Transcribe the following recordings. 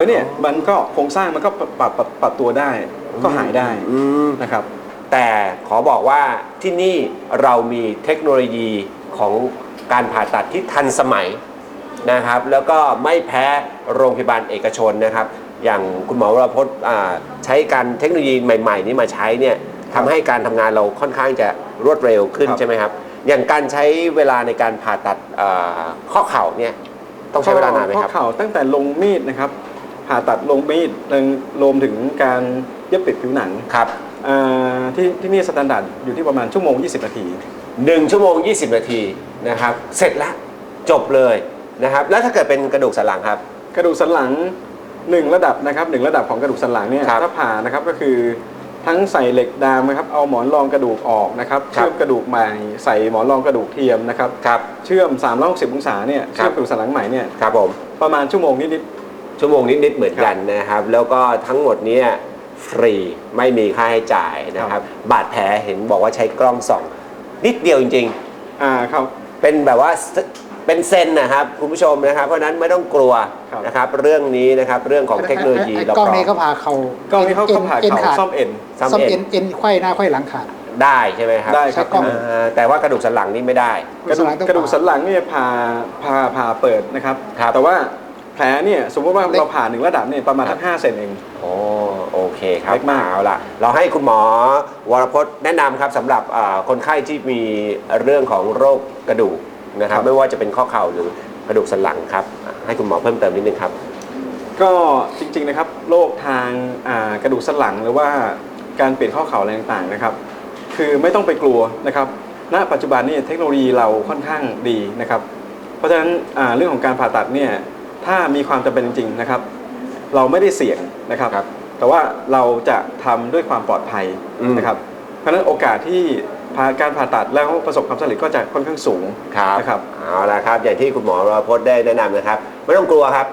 แล้วเนี่ยมันก็โครงสร้างมันก็ปรับปรับปรับปรับตัวได้ก็หายได้อืมนะครับ แต่ขอบอกว่าที่นี่เรามีเทคโนโลยีของการผ่าตัดที่ทันสมัยนะครับ แล้วก็ไม่แพ้โรงพยาบาลเอกชนนะครับ อย่างคุณหมอวรพจน์อ่าใช้การเทคโนโลยีใหม่ ๆ นี้มาใช้เนี่ยทำให้การทำงานเราค่อนข้างจะรวดเร็วขึ้นครับ ใช่ไหมครับ อย่างการใช้เวลาในการผ่าตัดอ่าข้อเข่าเนี่ยต้องใช้เวลานานไหมข้อครับเข่าตั้งแต่ลงมีดนะครับ ผ่าตัดลงมีดรวมถึงการเย็บปิดผิวหนังครับอ่าที่ที่นี่สแตนดาร์ดอยู่ที่ประมาณชั่วโมง 20 นาที หนึ่งชั่วโมง 20 นาทีนะครับ เสร็จแล้วจบเลยนะครับ แล้วถ้าเกิดเป็นกระดูกสันหลังครับ กระดูกสันหลังหนึ่งระดับนะครับหนึ่งระดับของกระดูกสันหลังเนี่ยครับถ้าผ่านะครับก็คือทั้งใส่เหล็กดามนะครับเอาหมอนรองกระดูกออกนะครับครับ เชื่อมกระดูกใหม่ ใส่หมอนรองกระดูกเทียมนะครับครับ เชื่อม360องศาเนี่ยเชื่อมกระดูกสันหลังใหม่เนี่ยครับผม ประมาณชั่วโมงนิด ชั่วโมงนิดๆเหมือนกันนะครับ แล้วก็ทั้งหมดเนี้ฟรีไม่มีค่าใช้จ่ายนะครับ บาดแผลเห็นบอกว่าใช้กล้องส่อง นิดเดียวจริงๆอ่าครับ ๆ เป็นแบบว่าเซเป็นเซนนะครับคุณผู้ชมนะครับ เพราะฉะนั้นไม่ต้องกลัวครับ นะครับ เรื่องนี้นะครับเรื่องของเทคโนโลยีไอ้เรากล้องพร้อนี้เขามผ่าเข่ากล้องนี้เขาเขาผ่าอ็นเข่าขาดซ่อมเอ็น ซ่อมซ่อมเอ็เอ็นนเอ็นไขว้หน้าไขว้หลังขาด ได้ใช่ไหมครับได้ครับ ใช้กล้อง อ่าแต่ว่ากระดูกสันหลังนี่ไม่ได้ กระดูกสันหลังต้องกระดูกผ่าสันหลังเนี่ยผ่าผ่าผ่าเปิดนะครับ ครับ แต่ว่า แผลเนี่ยสมมติว่าเล็กเราผ่าหนึ่งระดับเนี่ยประมาณทั้งห้าเซนเอง โอ้โอเคครับเล็กมากเอาละเราให้คุณหมอวรพจน์แนะนำครับสำหรับอ่าคนไข้ที่มีเรื่องของโรคกระดูกนะครับ ไม่ว่าจะเป็นข้อเข่าหรือกระดูกสันหลังครับ ให้คุณหมอเพิ่มเติมนิดนึงครับ ก็จริงๆนะครับโรคทางอ่ากระดูกสันหลังหรือว่าการเปลี่ยนข้อเข่าอะไรต่างๆนะครับ คือไม่ต้องไปกลัวนะครับณปัจจุบันนี่เทคโนโลยีเราค่อนข้างดีนะครับ เพราะฉะนั้นอ่าเรื่องของการผ่าตัดเนี่ย ถ้ามีความจำเป็นจริง ๆนะครับ เราไม่ได้เสี่ยงนะครับ ครับแต่ว่าเราจะทำด้วยความปลอดภัยอืม นะครับ เพราะฉะนั้นโอกาสที่ผ่าการผ่าตัดแล้วประสบความสำเร็จก็จะค่อนข้างสูง ครับนะครับ เอาละครับ อย่างที่คุณหมอวรพจน์ได้แนะนำนะครับ ไม่ต้องกลัวครับ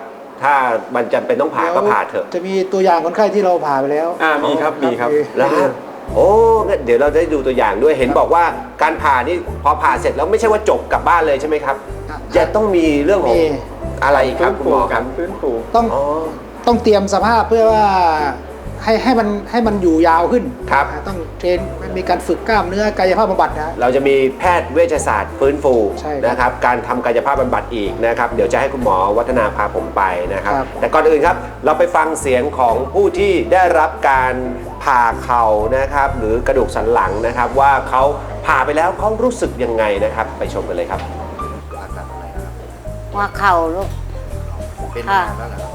ถ้ามันจำเป็นต้องผ่าก็ผ่าเถอะจะมีตัวอย่างคนไข้ที่เราผ่าไปแล้วอ่ามีครับมีครับ แล้วฮะโอ้งั้นเดี๋ยวเราได้ดูตัวอย่างด้วยเห็นบอกว่าการผ่านี่พอผ่าเสร็จแล้วไม่ใช่ว่าจบกลับบ้านเลยใช่ไหมครับ จะต้องมีเรื่องของมี อะไรอีกครับฟื้นคุณฟูหมอคกัรันบฟื้นฟูต้องอ๋อ ต้องเตรียมสภาพเพื่อว่าให้ให้มันให้มันอยู่ยาวขึ้นครับอ่าต้องเทรนมีการฝึกกล้ามเนื้อกายภาพบำบัดนะ เราจะมีแพทย์เวชศาสตร์ฟื้นฟูใช่ครับนะครับ การทำกายภาพบำบัดอีกนะครับ เดี๋ยวจะให้คุณหมอวัฒนาพาผมไปนะครับ ครับ แต่ก่อนอื่นครับเราไปฟังเสียงของผู้ที่ได้รับการผ่าเข่านะครับ หรือกระดูกสันหลังนะครับ ว่าเขาผ่าไปแล้วเขารู้สึกยังไงนะครับ ไปชมกันเลยครับ ว่าเข่าลูก เป็นค่ะ นานแล้วเหรอครับ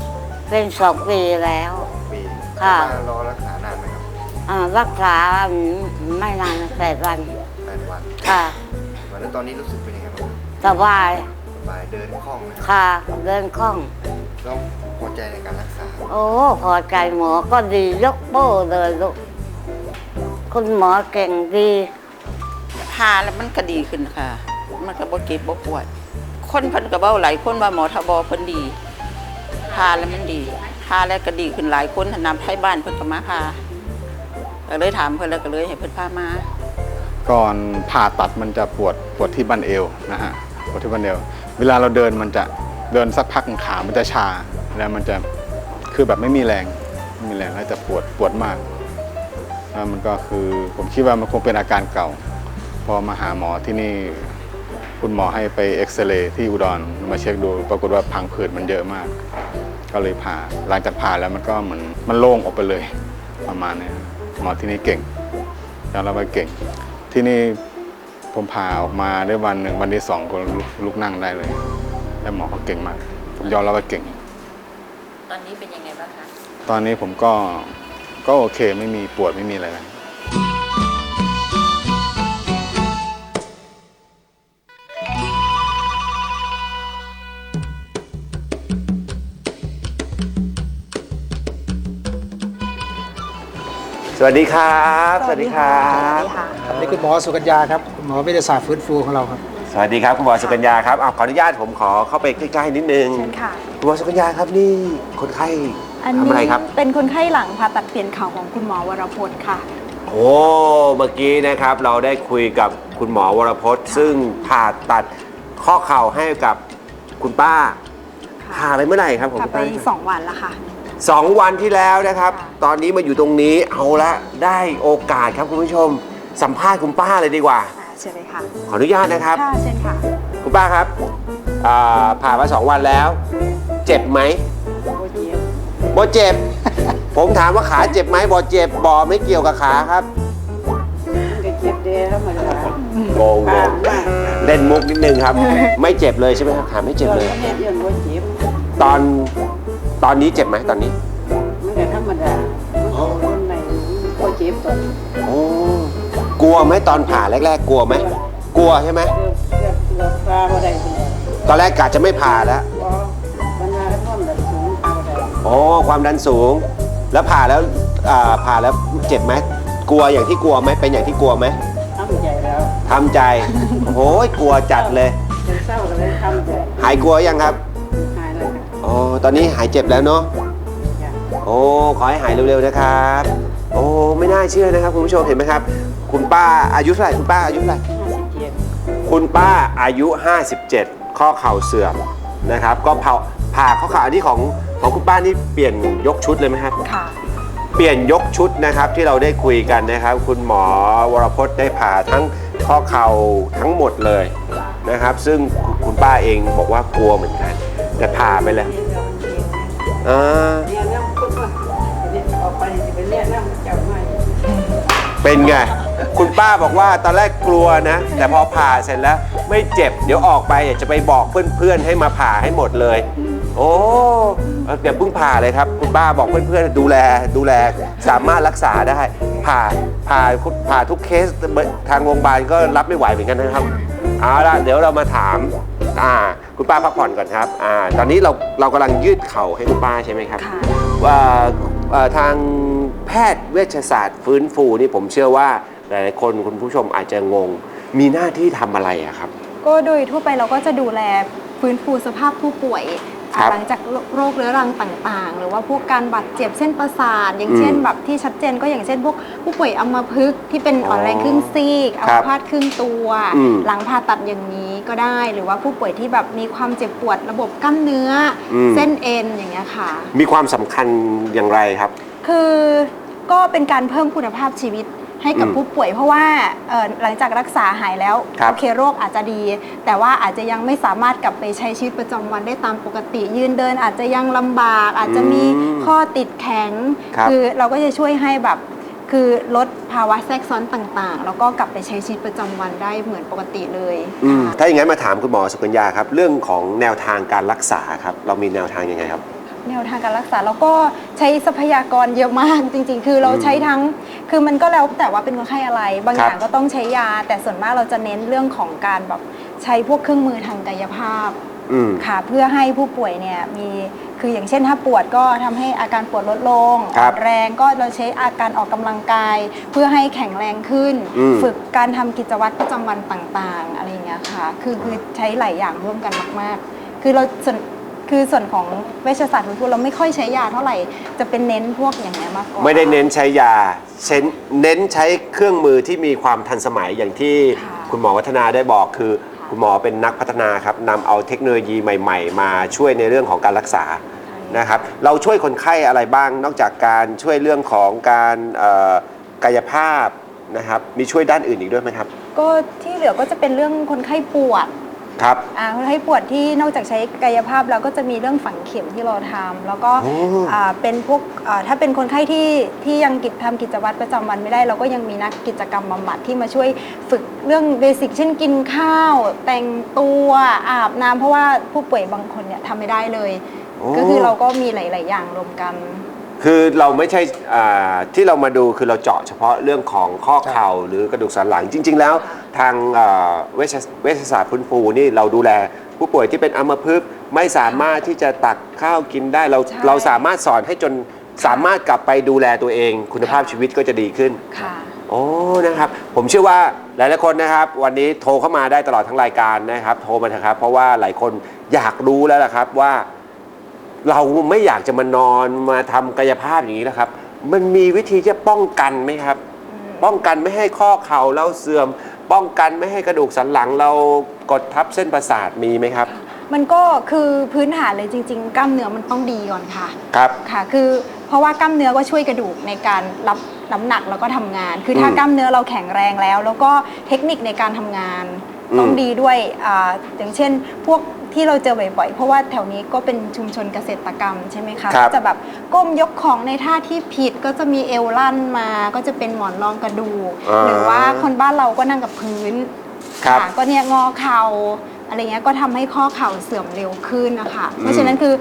เป็นสองปีแล้ว ปีค่ะมารอรักษานานไหมครับอ่ารักษาไม่นานแปดวันแปดวันค่ะวันนั้นตอนนี้รู้สึกเป็นยังไงบ้างสบายสบายเดินคล่องไหมครับค่ะเดินคล่อง แล้วพอใจในการรักษาโอ้พอใจหมอก็ดียกโป้เลยลูกคุณหมอเก่งดี ทาแล้วมันก็ดีขึ้นค่ะ มันก็บ่เจ็บบ่ปวด คนเพิ่นก็เว้าหลายคนว่าหมอทบเพิ่นดีทาแล้วมันดีทาแล้วก็ดีขึ้นหลายคนนำให้บ้านเพิ่นก็มาพาก็เลยถามเพิ่นแล้วก็เลยให้เพิ่นพามา ก่อนผ่าตัดมันจะปวดปวดที่บั้นเอวนะฮะปวดที่บั้นเอว เวลาเราเดินมันจะเดินสักพักขา มันจะชาแล้วมันจะคือแบบไม่มีแรงไม่มีแรงแล้วจะปวดปวดมากแล้วมันก็คือผมคิดว่ามันคงเป็นอาการเก่า พอมาหาหมอที่นี่ คุณหมอให้ไปเอ็กซเรย์ที่อุดรมาเช็คดู ปรากฏว่าพังผืดมันเยอะมาก ก็เลยผ่าหลังจากผ่าแล้วมันก็เหมือนมันโล่งออกไปเลยประมาณเนี้ยหมอที่นี่เก่งยอมรับว่าเก่ง ที่นี่ผมผ่าออกมาได้วันหนึ่งวันที่สองก็ลุกลุกนั่งได้เลย แล้วหมอเขาเก่งมากผมยอมรับว่าเก่ง ตอนนี้เป็นยังไงบ้างคะ ตอนนี้ผมก็ก็โอเคไม่มีปวดไม่มีอะไรแล้ว สวัสดีครับ สวัสดีครับ ครับนี่คุณหมอสุกัญญาครับคุณหมอวิทยาศาสตร์ฟื้นฟูของเราครับ สวัสดีครับคุณหมอสุกัญญาครับเอาขออนุญาตผมขอเข้าไปใกล้ๆนิดนึงเชิญค่ะ คุณหมอสุกัญญาครับนี่คนไข้อันทำนี้อะไรครับ เป็นคนไข้หลังผ่าตัดเปลี่ยนเข่าของคุณหมอวรพจน์ค่ะ โอ้เมื่อกี้นะครับเราได้คุยกับคุณหมอวรพจน์ ซึ่งผ่าตัดข้อเข่าให้กับคุณป้าผ่าไปเมื่อไหร่ครับผมผ่าคุณไปป้า2วันแล้วค่ะ สองวันที่แล้วนะครับ ตอนนี้มาอยู่ตรงนี้เอาละได้โอกาสครับคุณผู้ชม สัมภาษณ์คุณป้าเลยดีกว่า เชิญเลยค่ะขออนุญาตนะครับ ค่ะเชิญค่ะ คุณป้าครับอ่าผ่านมาสองวันแล้ว เจ็บไหมบ่เจ็บ ผมถามว่าขาเจ็บไหมบ่เจ็บบ่ไม่เกี่ยวกับขาครับโกงเลยเล่นมุกนิดนึงครับ ไม่เจ็บเลยใช่ไหมครับขาไม่เจ็บเลย ตอน ตอนนี้เจ็บไหมตอนนี้ มันก็ธรรมดาคนไหนก็เจ็บตัวโอ้กลัวไหมตอนผ่าแรก ๆ กลัวไหมกลัวใช่ไหมเกือบเกือบเกือบปลาบ่ได้เลยตอนแรกกะจะไม่ผ่าแล้วเพราะบรรดาและความดันสูงปลาบ่ได้อ๋อความดันสูง แล้วผ่าแล้วอ่าผ่าแล้วเจ็บไหมกลัวอย่างที่กลัวไหมเป็นอย่างที่กลัวไหมทำใจแล้วทำใจ โอ้ยกลัวจัดเลย จนเศร้าก็เลยทำใจ หายกลัวยังครับหายเลยค่ะ อ๋อตอนนี้หายเจ็บแล้วเนาะจ้ะโอ้ขอให้หายเร็วๆนะครับ โอ้ไม่น่าเชื่อนะครับคุณผู้ชมเห็นไหมครับ คุณป้าอายุเท่าไหร่คุณป้าอายุเท่าไหร่ห้าสิบเจ็ดคุณป้าอายุ 57 ข้อเข่าเสื่อมนะครับ ก็เผาผ่าข้อเข่าอันนี้ของของคุณป้านี่เปลี่ยนยกชุดเลยไหมครับค่ะเปลี่ยนยกชุดนะครับที่เราได้คุยกันนะครับ คุณหมอวรพจน์ได้ผ่าทั้งข้อเข่าทั้งหมดเลยนะครับ ซึ่งคุณป้าเองบอกว่ากลัวเหมือนกัน แต่ผ่าไปแล้วเรียนแล้วมันเรียนนะอ่าเรียนแล้วคนว่าเรียนออกไปจะไปเรียนแล้วเจ้าไม่เป็นไง คุณป้าบอกว่าตอนแรกกลัวนะ แต่พอผ่าเสร็จแล้ว ไม่เจ็บ เดี๋ยวออกไปอยากจะไปบอกเพื่อนๆ ให้มาผ่าให้หมดเลย โอ้เอ่อเดี๋ยวเพิ่งผ่าเลยครับ คุณป้าบอกเพื่อนๆ ดูแลดูแลสามารถรักษาได้ ผ่าผ่าผ่าทุกเคสทางโรงพยาบาลก็รับไม่ไหวเหมือนกันนะครับ เอาละเดี๋ยวเรามาถามอ่าคุณป้าพักผ่อนก่อนครับอ่าตอนนี้เราเรากำลังยืดเข่าให้คุณป้าใช่ไหมครับ ค่ะ ว่าเอ่อทางแพทย์เวชศาสตร์ฟื้นฟูนี่ผมเชื่อว่าหลายๆคนคุณผู้ชมอาจจะงง มีหน้าที่ทำอะไรอะครับ ก็โดยทั่วไปเราก็จะดูแลฟื้นฟูสภาพผู้ป่วย ครับหลังจากโรคเรื้อรังต่างๆ หรือว่าพวกการบาดเจ็บเส้นประสาท อย่างอืมเช่นแบบที่ชัดเจนก็อย่างเช่นพวกผู้ป่วยอัมพฤกษ์ที่เป็นอ่อนแรงครึ่งซีกอัครัมบพาตครึ่งตัวอืมหลังผ่าตัดอย่างนี้ก็ได้ หรือว่าผู้ป่วยที่แบบมีความเจ็บปวดระบบกล้ามเนื้ออมเส้นเอ็นอย่างเงี้ยค่ะ มีความสำคัญอย่างไรครับ คือก็เป็นการเพิ่มคุณภาพชีวิต ให้กับอืมผู้ป่วย เพราะว่าเอ่อหลังจากรักษาหายแล้วครับโอเคโรคอาจจะดี แต่ว่าอาจจะยังไม่สามารถกลับไปใช้ชีวิตประจำวันได้ตามปกติ ยืนเดินอาจจะยังลำบาก อาจจะมีข้อติดแข็งครับอเราก็จะช่วยให้แบบคือลดภาวะแทรกซ้อนต่างๆ แล้วก็กลับไปใช้ชีวิตประจำวันได้เหมือนปกติเลยอืมถ้าอย่างนั้นมาถามคุณหมอสุกัญญาครับ เรื่องของแนวทางการรักษาครับ เรามีแนวทางยังไงครับ แนวทางการรักษาเราก็ใช้ทรัพยากรเยอะมากจริง ๆ คือเราใช้ทั้งคือมันก็แล้วแต่ว่าเป็นคนไข้อะไร บางครัอบย่างก็ต้องใช้ยา แต่ส่วนมากเราจะเน้นเรื่องของการแบบใช้พวกเครื่องมือทางกายภาพอืมค่ะเพื่อให้ผู้ป่วยเนี่ยมีคืออย่างเช่นถ้าปวดก็ทำให้อาการปวดลดลงครับอ่อนแรงก็เราใช้อาการออกกำลังกาย เพื่อให้แข็งแรงขึ้นอืมฝึกการทำกิจวัตรประจำวันต่างๆ อะไรอย่างเงี้ยค่ะ คือคือใช้หลายอย่างร่วมกันมาก ๆ คือเราส่วน คือส่วนของเวชศาสตร์ฟื้นฟูเราไม่ค่อยใช้ยาเท่าไหร่ จะเป็นเน้นพวกอย่างเงี้ยมากกว่า ไม่ได้เน้นใช้ยาเช้นเน้นใช้เครื่องมือที่มีความทันสมัยอย่างที่ค่ะคุณหมอวัฒนาได้บอกคือ คุณหมอเป็นนักพัฒนาครับนำเอาเทคโนโลยีใหม่ ๆ มาช่วยในเรื่องของการรักษานะครับเราช่วยคนไข้อะไรบ้าง นอกจากการช่วยเรื่องของการเอ่อกายภาพนะครับมีช่วยด้านอื่นอีกด้วยไหมครับ ก็ที่เหลือก็จะเป็นเรื่องคนไข้ปวด ครับ อ่าคนไข้ปวดที่นอกจากใช้กายภาพแล้วก็จะมีเรื่องฝังเข็มที่เราทำแล้วก็โอ้ อ่าเป็นพวกอ่าถ้าเป็นคนไข้ที่ที่ยังกิจทำกิจวัตรประจำวันไม่ได้ เราก็ยังมีนักกิจกรรมบำบัดที่มาช่วยฝึกเรื่องเบสิกเช่นกินข้าว แต่งตัวอาบน้ำเพราะว่าผู้ป่วยบางคนเนี่ยทำไม่ได้เลย โอ้ ก็คือเราก็มีหลาย ๆ อย่างรวมกัน คือเราไม่ใช่อ่าที่เรามาดูคือเราเจาะเฉพาะเรื่องของข้อเข่าหรือกระดูกสันหลังจริง ๆ แล้ว ทางอ่าเวชเวชศาสตร์ฟื้นฟูนี่เราดูแล ผู้ป่วยที่เป็นอัมพฤกษ์ไม่สามารถที่จะตักข้าวกินได้เราใช่ เราสามารถสอนให้จนสามารถกลับไปดูแลตัวเอง คุณภาพชีวิตก็จะดีขึ้น ค่ะ โอ้นะครับ ผมเชื่อว่าหลายๆคนนะครับ วันนี้โทรเข้ามาได้ตลอดทั้งรายการนะครับ โทรมาเถอะครับ เพราะว่าหลายคนอยากรู้แล้วล่ะครับว่า เราไม่อยากจะมานอนมาทำกายภาพอย่างนี้นะครับ มันมีวิธีจะป้องกันไหมครับ ป้องกันไม่ให้ข้อเข่าเราเสื่อม ป้องกันไม่ให้กระดูกสันหลังเรากดทับเส้นประสาทมีไหมครับ มันก็คือพื้นฐานเลยจริง ๆ กล้ามเนื้อมันต้องดีก่อนค่ะ ครับ ค่ะ คือเพราะว่ากล้ามเนื้อก็ช่วยกระดูกในการรับน้ำหนักแล้วก็ทำงาน คือถ้าอืมกล้ามเนื้อเราแข็งแรงแล้ว แล้วก็เทคนิคในการทำงานอืมต้องดีด้วยอ่าอย่างเช่น พวก ที่เราเจอบ่อยๆ เพราะว่าแถวนี้ก็เป็นชุมชนเกษตรกรรมใช่ไหมคะครับ ก็จะแบบก้มยกของในท่าที่ผิดก็จะมีเอวลั่นมา ก็จะเป็นหมอนรองกระดูกอ่าหรือว่าคนบ้านเราก็นั่งกับพื้นครับค่ะก็เนี่ยงอเข่าอะไรเงี้ยก็ทำให้ข้อเข่าเสื่อมเร็วขึ้นนะคะ เพราะฉะนั้นคือ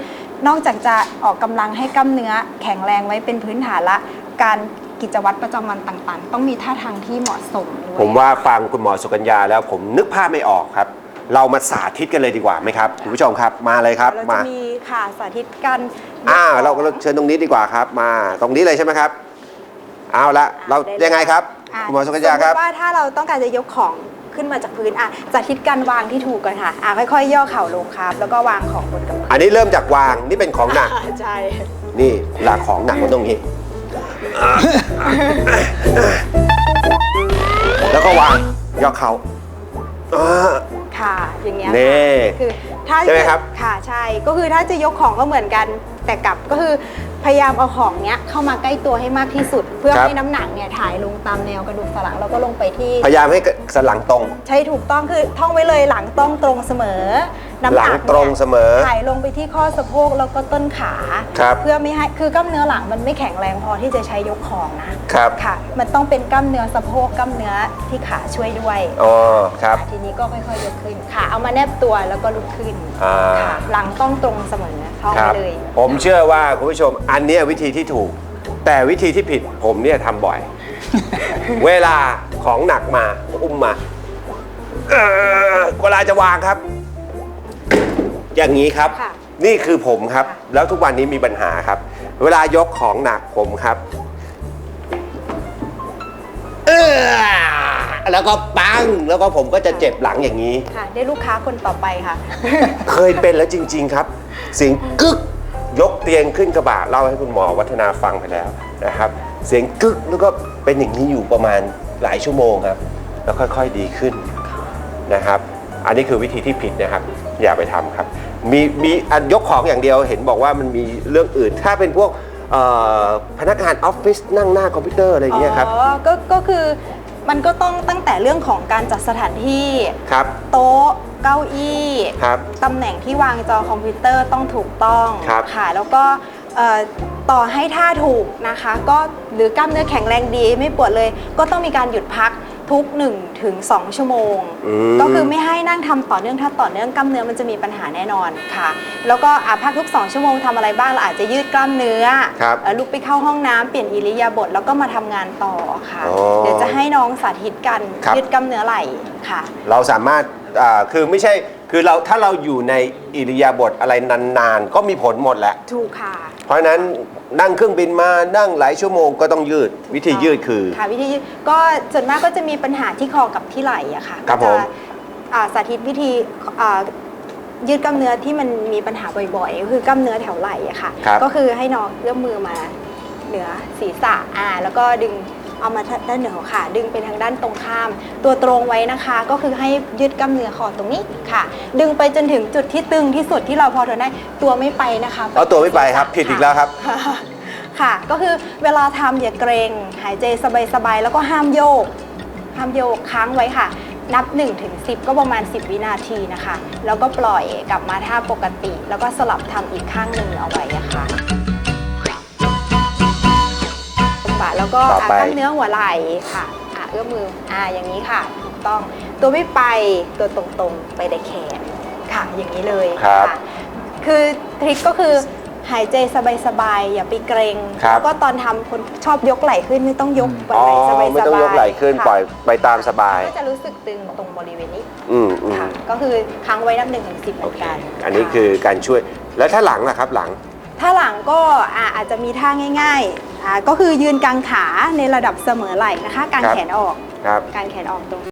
นอกจากจะออกกำลังให้กล้ามเนื้อแข็งแรงไว้เป็นพื้นฐานละ การกิจวัตรประจำวันต่างๆ ต้องมีท่าทางที่เหมาะสมด้วย ผมว่าฟังคุณหมอสุกัญญาแล้วผมนึกภาพไม่ออกครับ เรามาสาธิตกันเลยดีกว่าไหมครับคุณผู้ชมครับมาเลยครับเรามาจะมีค่ะสาธิตการอ่าเราก็เชิญตรงนี้ดีกว่าครับ มาตรงนี้เลยใช่ไหมครับ เอาละเราได้เลยยังไงครับะคุณหมอสุกัญญาครับ สมมติว่าถ้าเราต้องการจะยกของขึ้นมาจากพื้นอะสาธิตการวางที่ถูกก่อนค่ะอะค่อยๆ ย่อเข่าลงครับ แล้วก็วางของบนกับพื้นอันนี้เริ่มจากวางนี่เป็นของหนักใช่นี่หลักของหนักมันตรงนี้ แล้วก็วางยกเขาอ่า ค่ะ อย่างเงี้ยนี่ค่ะคือถ้าใช่ไหมครับ ค่ะใช่ก็คือถ้าจะยกของก็เหมือนกัน แต่กลับก็คือพยายามเอาของเนี้ยเข้ามาใกล้ตัวให้มากที่สุด เพื่อให้น้ำหนักเนี่ยถ่ายลงตามแนวกระดูกสันหลังแล้วก็ลงไปที่ พยายามให้สนหลังตรง ใช่ถูกต้องคือท่องไว้เลยหลังต้องตรงเสมอ น้ำหหลันังกตรงเสมอ ถ่ายลงไปที่ข้อสะโพกแล้วก็ต้นขา ครับเพื่อไม่ให้คือกล้ามเนื้อหลังมันไม่แข็งแรงพอที่จะใช้ยกของนะครับ ค่ะ มันต้องเป็นกล้ามเนื้อสะโพกกล้ามเนื้อที่ขาช่วยด้วยอ๋อครับ ทีนี้ก็ค่อยๆยกขึ้นขาเอามาแนบตัวแล้วก็ลุกขึ้นอ่า ค่ะหลังต้องตรงเสมอท่องคไปรับ เลย ผมเชื่อว่าคุณผู้ชมอันเนี้ยวิธีที่ถูก แต่วิธีที่ผิดผมเนี่ยทำบ่อย เวลาของหนักมาอุ้มมา เอ่อเวลาจะวางครับ อย่างนี้ครับ ค่ะ นี่คือผมครับค่ะแล้วทุกวันนี้มีปัญหาครับ เวลายกของหนักผมครับ เออแล้วก็ปัง แล้วก็ผมก็จะเจ็บหลังอย่างนี้ ค่ะ ได้ลูกค้าคนต่อไปค่ะ เคยเป็นแล้วจริง ๆครับ เสียงกึกยกเตียงขึ้นกระบะเล่าให้คุณหมอวัฒนาฟังไปแล้วนะครับ เสียงกึกแล้วก็เป็นอย่างนี้อยู่ประมาณหลายชั่วโมงครับ แล้วค่อยๆดีขึ้นนะครับ อันนี้คือวิธีที่ผิดนะครับ อย่าไปทำครับ มีมีอันยกของอย่างเดียวเห็นบอกว่ามันมีเรื่องอื่น ถ้าเป็นพวกเอ่อพนักงานออฟฟิศนั่งหน้าคอมพิวเตอร์อะไรอย่างเงี้ยครับอ๋อก็ก็คือมันก็ต้องตั้งแต่เรื่องของการจัดสถานที่ครับโต๊ะเก้าอี้ครับตำแหน่งที่วางจอคอมพิวเตอร์ต้องถูกต้องครับค่ะแล้วก็เอ่อต่อให้ท่าถูกนะคะ ก็หรือกล้ามเนื้อแข็งแรงดีไม่ปวดเลย ก็ต้องมีการหยุดพัก ทุก1ถึง2ชั่วโมงอืมก็คือไม่ให้นั่งทำต่อเนื่องถ้าต่อเนื่องกล้ามเนื้อมันจะมีปัญหาแน่นอนค่ะ แล้วก็อะพักทุก 2 ชั่วโมงทำอะไรบ้างเราอาจจะยืดกล้ามเนื้อครับเอ่อลุกไปเข้าห้องน้ำเปลี่ยนอิริยาบถแล้วก็มาทำงานต่อค่ะ อ๋อเดี๋ยวจะให้น้องสาธิตกันครับ ยืดกล้ามเนื้อไหล่ค่ะ เราสามารถอ่าคือไม่ใช่ คือเราถ้าเราอยู่ในอิริยาบถอะไรนานๆ ก็มีผลหมดแหละ ถูกค่ะ เพราะฉะนั้นนั่งเครื่องบินมานั่งหลายชั่วโมงก็ต้องยืดวิธียืดคือ ค่ะวิธียืดก็ส่วนมากก็จะมีปัญหาที่คอกับที่ไหล่อะค่ะครับก็ผมจะอ่าสาธิตวิธีอ่ายืดกล้ามเนื้อที่มันมีปัญหาบ่อยๆก็คือกล้ามเนื้อแถวไหล่อะค่ะ ครับ ก็คือให้น้องเอื้อมมือมาเหนือศีรษะอ่าแล้วก็ดึง เอามาด้านเหนือของขาดึงไปทางด้านตรงข้าม ตัวตรงไว้นะคะ ก็คือให้ยืดกล้ามเนื้อคอตรงนี้ค่ะ ดึงไปจนถึงจุดที่ตึงที่สุดที่เราพอทนได้ตัวไม่ไปนะคะเอาตัวไม่ไปครับ ผิดอีกแล้วครับค่ะค่ะก็คือเวลาทำอย่าเกรงหายใจสบายๆแล้วก็ห้ามโยกห้ามโยกค้างไว้ค่ะ นับ1ถึง10 ก็ประมาณ 10 วินาทีนะคะ แล้วก็ปล่อยกลับมาท่าปกติ แล้วก็สลับทำอีกข้างหนึ่งเอาไว้อะค่ะ บ่าแล้วก็ต่ออะไป กล้ามเนื้อหัวไหล่ค่ะอะเอื้อมมืออ่าอย่างนี้ค่ะถูกต้องตัวไม่ไปตัวตรงๆไปได้แขนค่ะอย่างนี้เลยครับค่ะคือทริคก็คือหายใจสบายๆอย่าไปเกรงครับ แล้วก็ตอนทำคนชอบยกไหล่ขึ้นไม่ต้องยกอ๋อไหล่สบายๆไม่ต้องยกไหล่ขึ้นค่ะปล่อยไปตามสบาย ก็จะรู้สึกตึงตรงบริเวณนี้อืมอืมค่ะ ก็คือค้างไว้นับหนึ่งถึงสิบเหโอมือนเคกันอันนี้คือการช่วยแล้วถ้าหลังล่ะครับหลัง ถ้าหลังก็อะอาจจะมีท่าง่าย ๆ อะก็คือยืนกางขาในระดับเสมอไหล่นะคะกางครับ แขนออกครับ กางแขนออกตรง